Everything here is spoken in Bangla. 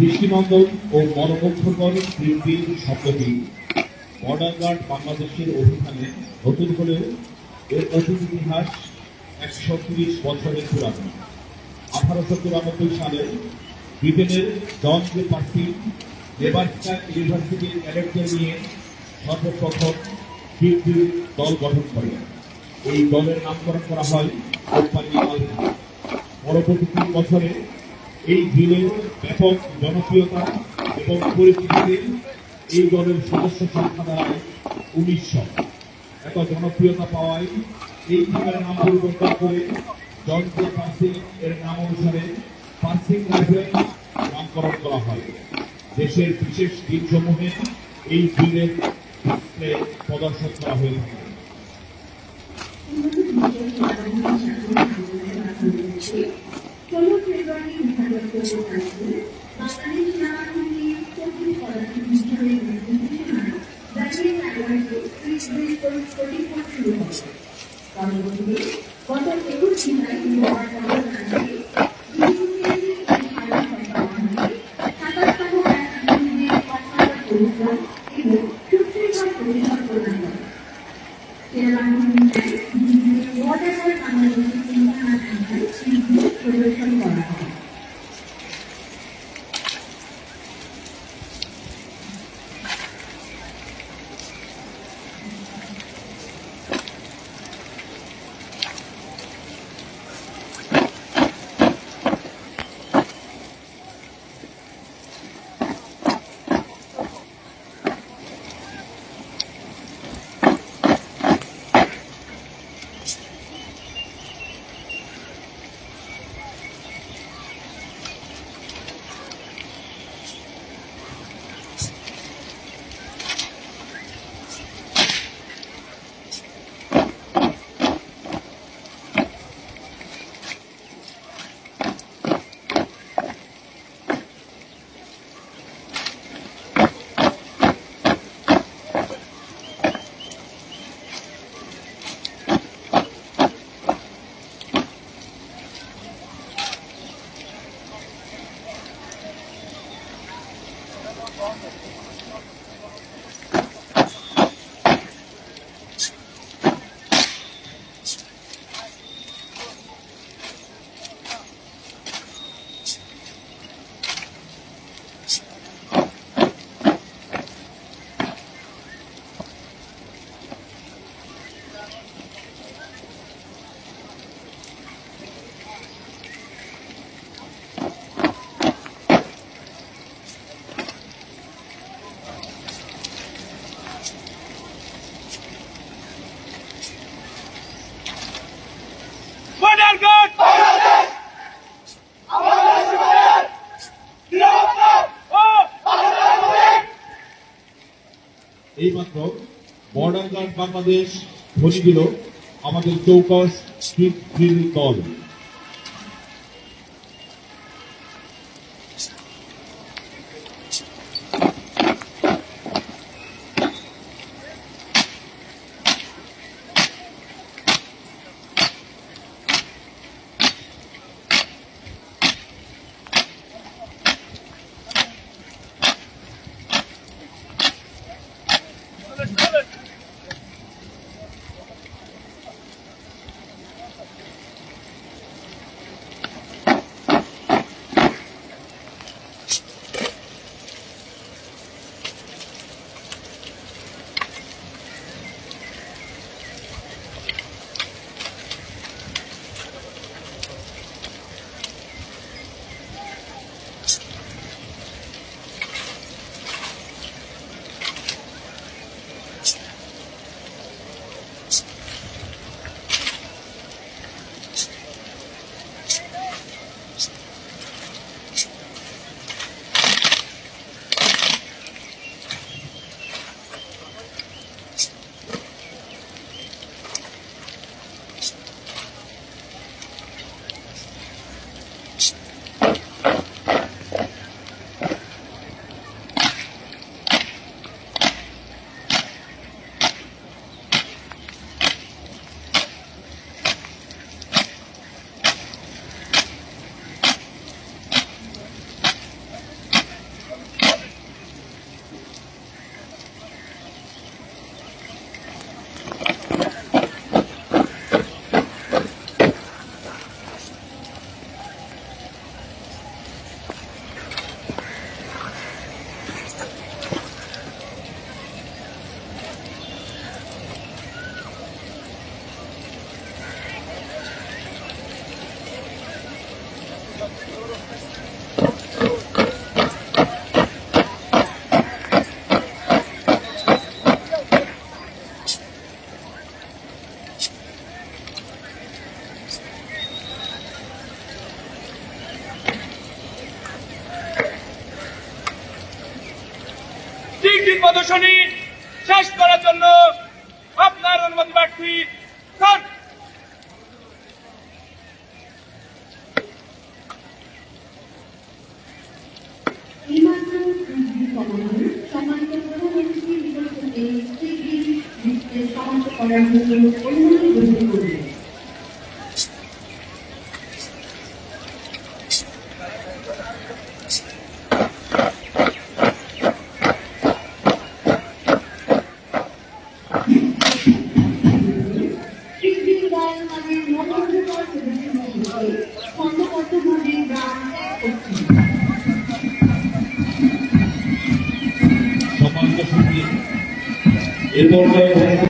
দৃষ্টিনন্দন ও মনোমুগ্ধকর শিল্পীর শব্দটি বর্ডার গার্ড বাংলাদেশের অভিধানে নতুন হলেও এর অতীত ইতিহাস একশো তিরিশ বছরের পুরানো। আঠারোশো চুরানব্বই সালে ব্রিটেনের জন জে পার্টি নেবাস্কা ইউনিভার্সিটির ক্যাডেটদের নিয়ে সর্বপ্রথম শিল্পীর দল গঠন করে। এই দলের নামকরণ করা হয় কোম্পানি পরবর্তী তিন বছরে এই দলের ব্যাপক জনপ্রিয়তা এবং পরিচিতিতে এই দলের সদস্য সংখ্যা দাঁড়ায় উনিশশো এত জনপ্রিয়তা পাওয়ায় এই দলের নাম পরিবর্তন করে জন পার্সিং এর নাম অনুসারে পার্সিং রাইফেল নামকরণ করা হয়। দেশের বিশেষ দিনসমূহে এই দিনের ডিসপ্লে প্রদর্শন করা হয়ে থাকে। ষোলো ফেব্রুয়ারি দু হাজার চোদ্দ তারিখে বাঙালি সেনাবাহিনী চব্বিশ পদার্থ বিজ্ঞানের নির্দেশনায় জাতীয় রাজবাড়িতে ত্রিশ প্রশিক্ষণ শুরু হবে পরবর্তীতে গত একুশ জুলাই দু হাজার পনেরো তারিখে এবং সুশৃঙ্খল পরিষদ প্রদান করে বর্ডার Deus. এইমাত্র বর্ডার গার্ড বাংলাদেশ ধনী দিল আমাদের চৌকস দল। প্রদর্শনী শেষ করার জন্য আপনার অনুমতি প্রার্থী সম্মানিত প্রধানমন্ত্রী পরিবেশের মধ্যে ছন্দবদ্ধভাবে গান সম্মানিত সুধী এ পর্যায়ে